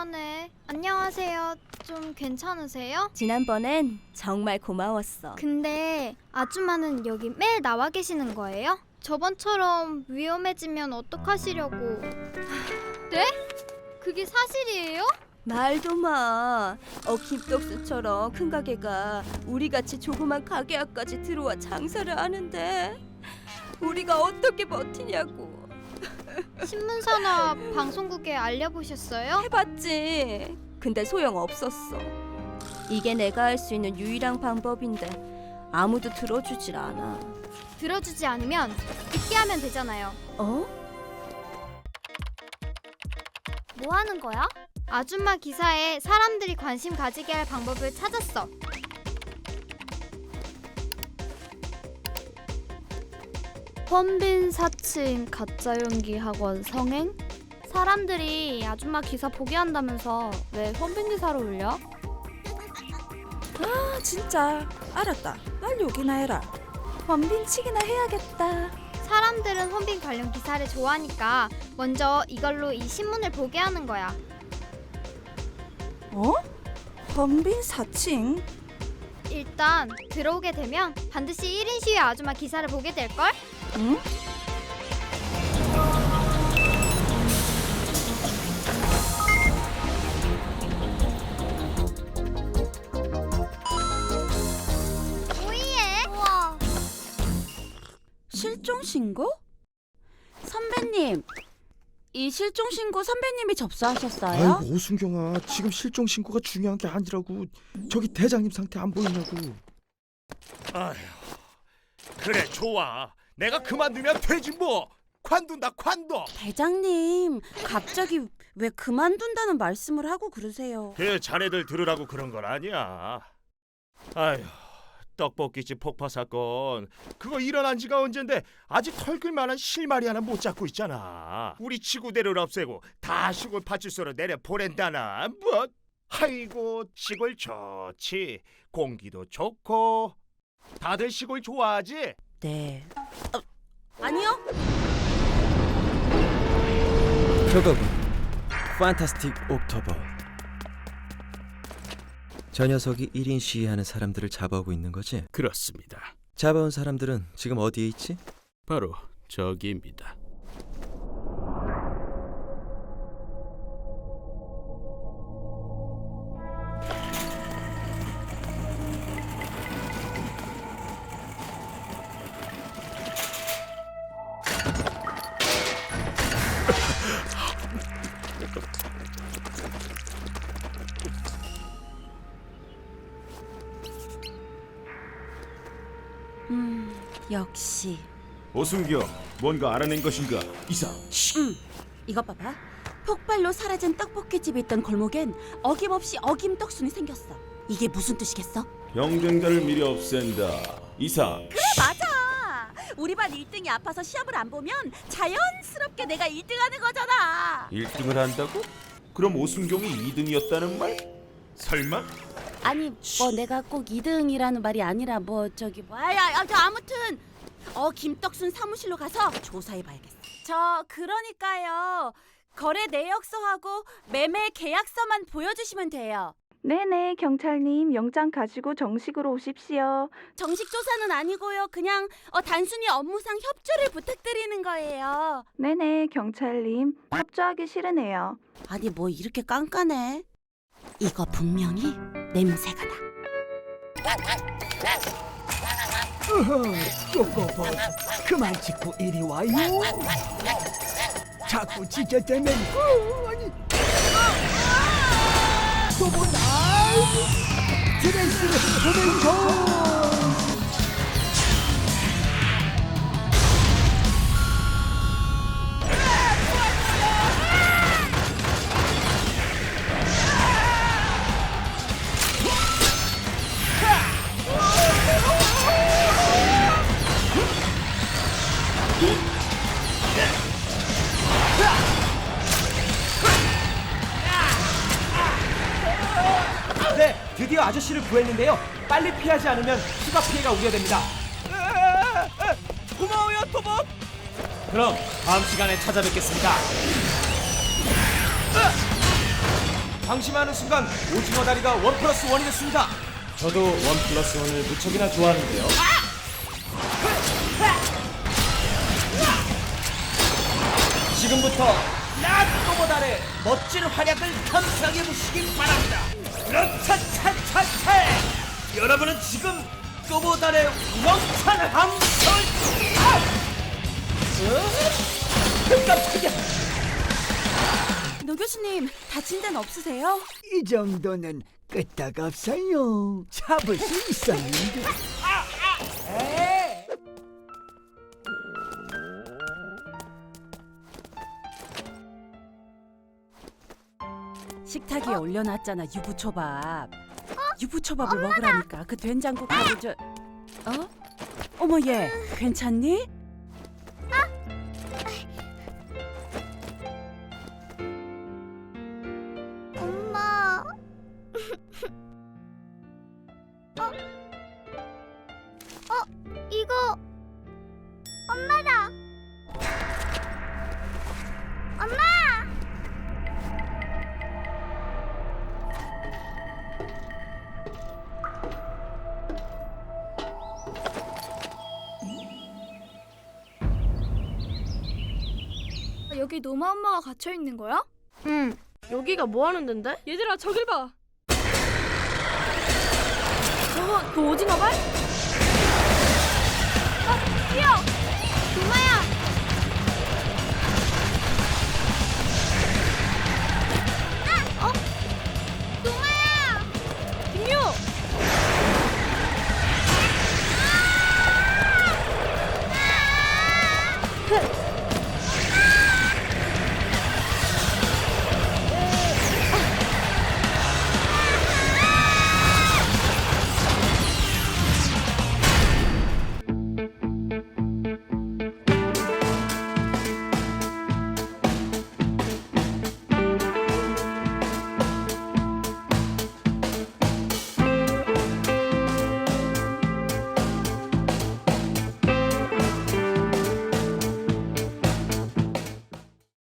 너무하네. 안녕하세요. 좀 괜찮으세요? 지난번엔 정말 고마웠어. 근데 아줌마는 여기 매일 나와 계시는 거예요? 저번처럼 위험해지면 어떡하시려고? 네? 그게 사실이에요? 말도 마. 어 김떡수처럼 큰 가게가 우리 같이 조그만 가게 앞까지 들어와 장사를 하는데 우리가 어떻게 버티냐고. 신문사나 방송국에 알려보셨어요? 해봤지. 근데 소용 없었어. 이게 내가 할 수 있는 유일한 방법인데 아무도 들어주질 않아. 들어주지 않으면 듣게 하면 되잖아요. 어? 뭐 하는 거야? 아줌마 기사에 사람들이 관심 가지게 할 방법을 찾았어. 펀빈 사칭 가짜 연기 학원 성행? 사람들이 아줌마 기사 보게 한다면서 왜 펀빈 기사로 올려? 아 진짜 알았다 빨리 오기나 해라 원빈치기나 해야겠다 사람들은 혼빈 관련 기사를 좋아하니까 먼저 이걸로 이 신문을 보게 하는 거야. 어? 원빈 사칭? 일단 들어오게 되면 반드시 1인 시위 아줌마 기사를 보게 될걸? 응? 오이에. 우와. 실종 신고? 선배님 이 실종 신고 선배님이 접수하셨어요? 아이고 오순경아 지금 실종 신고가 중요한 게 아니라고 저기 대장님 상태 안 보이냐고 아휴, 그래 좋아. 내가 그만두면 되지 뭐. 관둔다 관둬. 대장님 갑자기 왜 그만둔다는 말씀을 하고 그러세요? 그 자네들 들으라고 그런 건 아니야. 아휴, 떡볶이집 폭파 사건 그거 일어난 지가 언젠데 아직 털끌 만한 실마리 하나 못 잡고 있잖아. 우리 지구대를 없애고 다 시골 파출소로 내려 보낸다나 뭐? 아이고 시골 좋지. 공기도 좋고 다들 시골 좋아하지? 네 어, 아니요 그거군 판타스틱 옥토버 저 녀석이 1인 시위하는 사람들을 잡아오고 있는 거지? 그렇습니다. 잡아온 사람들은 지금 어디에 있지? 바로 저기입니다. 음 역시 오순경 뭔가 알아낸 것인가? 이사. 음 이것 봐봐 폭발로 사라진 떡볶이 집이 있던 골목엔 어김없이 어김떡순이 생겼어 이게 무슨 뜻이겠어? 경쟁자를 미리 없앤다. 이상. 맞아 우리 반 1등이 아파서 시험을 안 보면 자연스럽게 내가 1등하는 거잖아 1등을 한다고? 그럼 오순경이 2등이었다는 말? 설마? 아니 뭐 내가 꼭 2등이라는 말이 아니라 뭐 저기 뭐 아야 아, 저 아무튼 어 김떡순 사무실로 가서 조사해 봐야겠어. 저 그러니까요. 거래 내역서하고 매매 계약서만 보여주시면 돼요. 네네, 경찰님, 영장 가지고 정식으로 오십시오. 정식 조사는 아니고요. 그냥 어, 단순히 업무상 협조를 부탁드리는 거예요. 네네, 경찰님, 협조하기 싫으네요. 아니 뭐 이렇게 깐깐해? 이거 분명히 냄새가 나. 쪼꼬보 그만 찍고 이리 와요. 자꾸 짖어대면 어, 아니. 또보나? 드레스를 보면서 네, 드디어 아저씨를 구했는데요. 빨리 피하지 않으면 추가 피해가 우려됩니다. 고마워요, 토복. 그럼 다음 시간에 찾아뵙겠습니다. 방심하는 순간 오징어 다리가 원 플러스 원이 됐습니다. 저도 원 플러스 원을 무척이나 좋아하는데요. 지금부터 나또보다의 멋진 활약을 감상해 보시길 바랍니다. 차차차차! 여러분은 지금 또보다의 왕찬 함성! 아! 어? 깜짝이야! 노 교수님 다친 데는 없으세요? 이 정도는 끄떡없어요. 잡을 수 있었는데. 식탁 위에 올려놨잖아 유부초밥. 유부초밥을 먹으라니까 그 된장국하고 저 어? 어머 얘 괜찮니? 엄마. 어? 어? 이거 여기 노마 엄마가 갇혀 있는 거야? 응. 여기가 뭐 하는 데인데? 얘들아 저길 봐. 저거 그 오징어 발? 아, 뛰어!